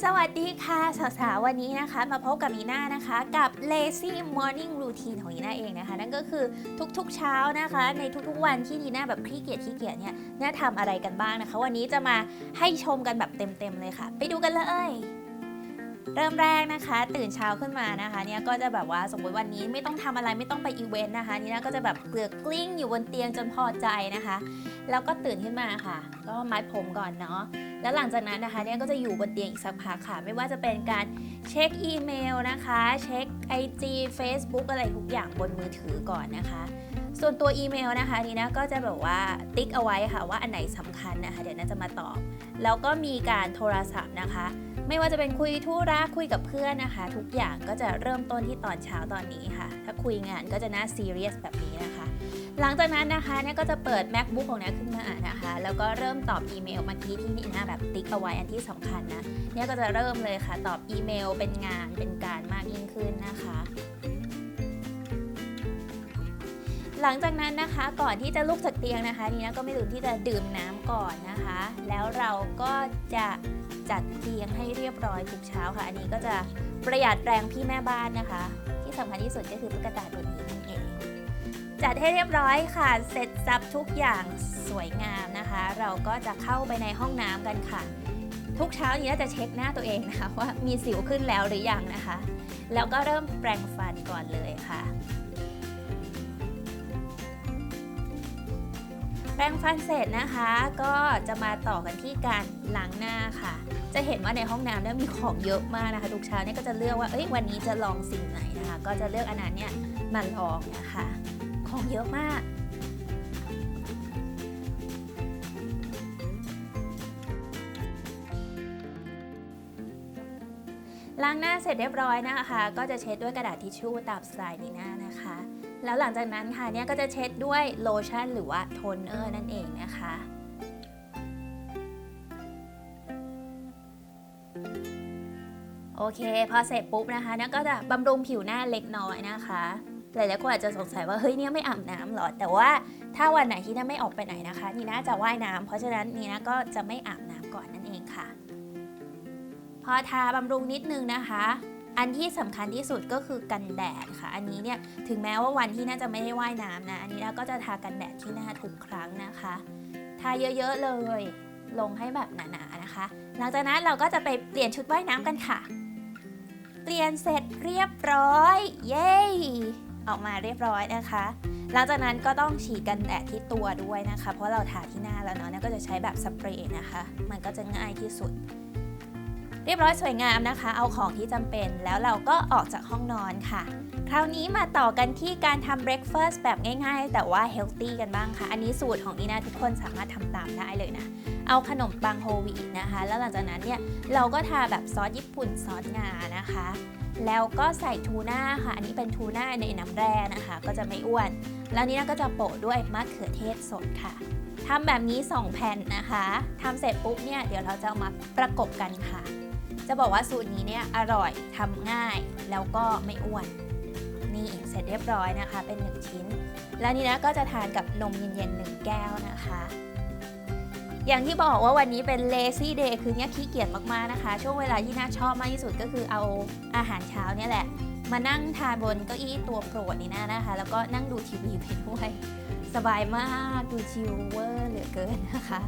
สวัสดีค่ะสาวๆวันนี้นะคะ มาพบกับมีน่านะคะกับ lazy morning routine ของมีน่าเองนะคะ นั่นก็คือทุกๆเช้านะคะ ในทุกๆวันที่มีน่าแบบขี้เกียจขี้เกียจเนี่ยน่าทำอะไรกันบ้างนะคะ วันนี้จะมาให้ชมกันแบบเต็มๆเลยค่ะ ไปดูกันเลย เริ่มแรกนะคะ ตื่นเช้าขึ้นมานะคะเนี่ยก็จะแบบว่าสมมติวันนี้ไม่ต้องทำอะไรไม่ต้องไปอีเวนต์นะคะนี่นะก็จะแบบเกลือกกลิ้งอยู่บนเตียงจนพอใจนะคะ แล้วก็ตื่นขึ้นมาค่ะ ก็มัดผมก่อนเนาะแล้วหลังจากนั้นนะคะเนี่ยก็จะอยู่บนเตียงอีกสักพักค่ะ ไม่ว่าจะเป็นการเช็คอีเมลนะคะ เช็ค IG Facebook อะไรทุกอย่างบนมือถือก่อนนะคะ ส่วนตัวอีเมลนะคะนี่นะก็จะแบบว่าติ๊กเอาไว้ค่ะว่าอันไหนสำคัญนะคะ เดี๋ยวน่าจะมาตอบ แล้วก็มีการโทรศัพท์นะคะ ไม่ว่าจะเป็นคุยธุระคุยกับเพื่อนนะคะ ทุกอย่างก็จะเริ่มต้นที่ตอนเช้าตอนนี้ค่ะ ถ้าคุยงานก็จะน่าซีเรียสแบบนี้นะคะ หลังจากนั้นนะคะเนี่ยก็จะเปิด macbook ของเนี่ยขึ้นมานะคะ แล้วก็เริ่มตอบอีเมลเมื่อกี้ที่นี่นะแบบติ๊กเอาไว้อันที่สำคัญนะเนี่ยก็จะเริ่มเลยค่ะ ตอบอีเมลเป็นงานเป็นการมากยิ่งขึ้นนะคะ หลังจากนั้นนะคะก่อนที่จะลุกจากเตียงนะคะนี่นะก็ไม่ลืมที่จะดื่มน้ำก่อนนะคะ แล้วเราก็จะจัดเตียงให้เรียบร้อยทุกเช้าค่ะ อันนี้ก็จะประหยัดแรงพี่แม่บ้านนะคะ ที่สำคัญที่สุดก็คือตุ๊กตาตัวนี้นั่นเองจัดให้เรียบร้อยค่ะ เสร็จสับทุกอย่างสวยงามนะคะ เราก็จะเข้าไปในห้องน้ำกันค่ะ ทุกเช้านี้น่จะเช็คหน้าตัวเองนะคะว่ามีสิวขึ้นแล้วหรือยังนะคะ แล้วก็เริ่มแปรงฟันก่อนเลยค่ะ แปรงฟันเสร็จนะคะ ก็จะมาต่อกันที่การล้างหน้าค่ะ จะเห็นว่าในห้องน้ำเนี่ยมีของเยอะมากนะคะ ทุกเช้าเนี่ยก็จะเลือกว่าเอ้ยวันนี้จะลองสิ่งไหนนะคะ ก็จะเลือกอันนั้นเนี่ยมาลองนะคะ ของเยอะมาก ล้างหน้าเสร็จเรียบร้อยนะคะ ก็จะเช็ดด้วยกระดาษทิชชู่ตามสไตล์นีน่านะคะ แล้วหลังจากนั้นค่ะเนี่ยก็จะเช็ดด้วยโลชั่นหรือว่าโทนเนอร์นั่นเองนะคะโอเค พอเสร็จปุ๊บนะคะเนี่ยก็จะบำรุงผิวหน้าเล็กน้อยนะคะ หลายๆคนอาจจะสงสัยว่าเฮ้ยเนี่ยไม่อาบน้ำหรอ แต่ว่าถ้าวันไหนที่น่าไม่ออกไปไหนนะคะนีน่าจะว่ายน้ำเพราะฉะนั้นนีน่าก็จะไม่อาบน้ำก่อนนั่นเองค่ะ พอทาบำรุงนิดนึงนะคะ อันที่สำคัญที่สุดก็คือกันแดดค่ะ อันนี้เนี่ยถึงแม้ว่าวันที่น่าจะไม่ได้ว่ายน้ำนะ อันนี้เราก็จะทากันแดดที่หน้าทุกครั้งนะคะ ทาเยอะๆเลย ลงให้แบบหนาๆนะคะ หลังจากนั้นเราก็จะไปเปลี่ยนชุดว่ายน้ำกันค่ะ เปลี่ยนเสร็จเรียบร้อย เย้ออกมาเรียบร้อยนะคะหลังจากนั้นก็ต้องฉีดกันแดดที่ตัวด้วยนะคะ เพราะเราทาที่หน้าแล้วเนาะก็จะใช้แบบสเปรย์นะคะ มันก็จะง่ายที่สุด เรียบร้อยสวยงามนะคะ เอาของที่จำเป็นแล้วเราก็ออกจากห้องนอนค่ะ คราวนี้มาต่อกันที่การทำเบรคเฟาสต์แบบง่ายๆ แต่ว่าเฮลตี้กันบ้างค่ะ อันนี้สูตรของอีน่าทุกคนสามารถทำตามได้เลยนะเอาขนมปังโฮลวีตนะคะ แล้วหลังจากนั้นเนี่ยเราก็ทาแบบซอสญี่ปุ่นซอสงานะคะ แล้วก็ใส่ทูน่าค่ะ อันนี้เป็นทูน่าในน้ำแร่นะคะ ก็จะไม่อ้วน แล้วนี่นก็จะโปะด้วยมะเขือเทศสดค่ะทำแบบนี้ 2 แผ่นนะคะทำเสร็จปุ๊บเนี่ยเดี๋ยวเราจะเอามาประกบกันค่ะ จะบอกว่าสูตรนี้เนี่ยอร่อยทำง่ายแล้วก็ไม่อ้วน นี่เสร็จเรียบร้อยนะคะ เป็น 1 ชิ้น แล้วนี่นะก็จะทานกับนมเย็นๆ1แก้วนะคะ อย่างที่บอกว่าวันนี้เป็น lazy day คือเนี่ยขี้เกียจมากๆนะคะ ช่วงเวลาที่น่าชอบมากที่สุดก็คือเอาอาหารเช้าเนี่ยแหละ มานั่งทานบนเก้าอี้ตัวโปรดนี่นะนะคะ แล้วก็นั่งดูทีวีไปด้วยสบายมากดูชิลเวอร์เหลือเกินนะคะ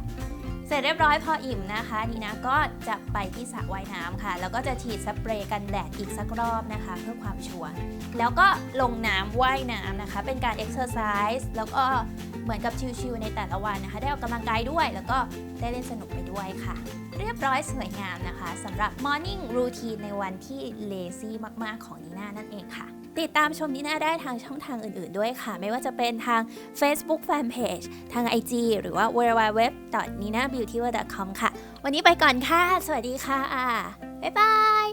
เสร็จเรียบร้อยพออิ่มนะคะนี่นะก็จะไปที่สระว่ายน้ำค่ะ แล้วก็จะฉีดสเปรย์กันแดดอีกสักรอบนะคะ เพื่อความชัวร์แล้วก็ลงน้ำว่ายน้ำนะคะ เป็นการเอ็กซ์เซอร์ไซส์แล้วก็ เหมือนกับชิลๆในแต่ละวันนะคะ ได้ออกกำลังกายด้วย แล้วก็ได้เล่นสนุกไปด้วยค่ะ เรียบร้อยสวยงามนะคะสำหรับ Morning Routine ในวันที่ lazy มากๆ ของนีน่านั่นเองค่ะติดตามชมนีน่าได้ทางช่องทางอื่นๆด้วยค่ะ ไม่ว่าจะเป็นทาง Facebook Fanpage ทาง IG หรือว่า www.ninabeautyworld.com ค่ะ วันนี้ไปก่อนค่ะ สวัสดีค่ะ บ๊ายบาย